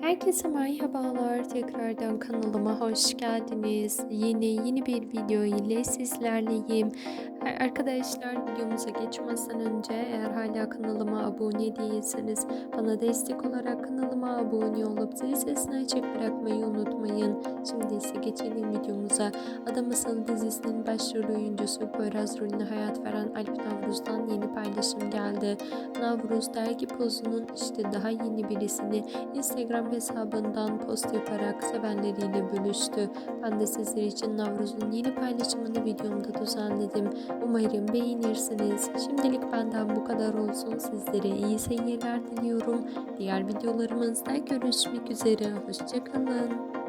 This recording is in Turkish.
Herkese merhabalar. Tekrardan kanalıma hoş geldiniz. Yine yeni bir video ile sizlerleyim. Arkadaşlar videomuza geçmeden önce eğer hala kanalıma abone değilseniz bana destek olarak kanalıma abone olup zil sesini açık bırakmayı unutmayın. Şimdi ise geçelim videomuza. Adam Asıl dizisinin başrol oyuncusu Poyraz rolüne hayat veren Alp Navruz'dan yeni paylaşım geldi. Navruz dergi pozunun işte daha yeni birisini Instagram hesabından post yaparak sevenleriyle bölüştü. Ben de sizler için Navruz'un yeni paylaşımını videomda düzenledim. Umarım beğenirsiniz. Şimdilik benden bu kadar olsun. Sizlere iyi seyirler diliyorum. Diğer videolarımızda görüşmek üzere. Hoşçakalın.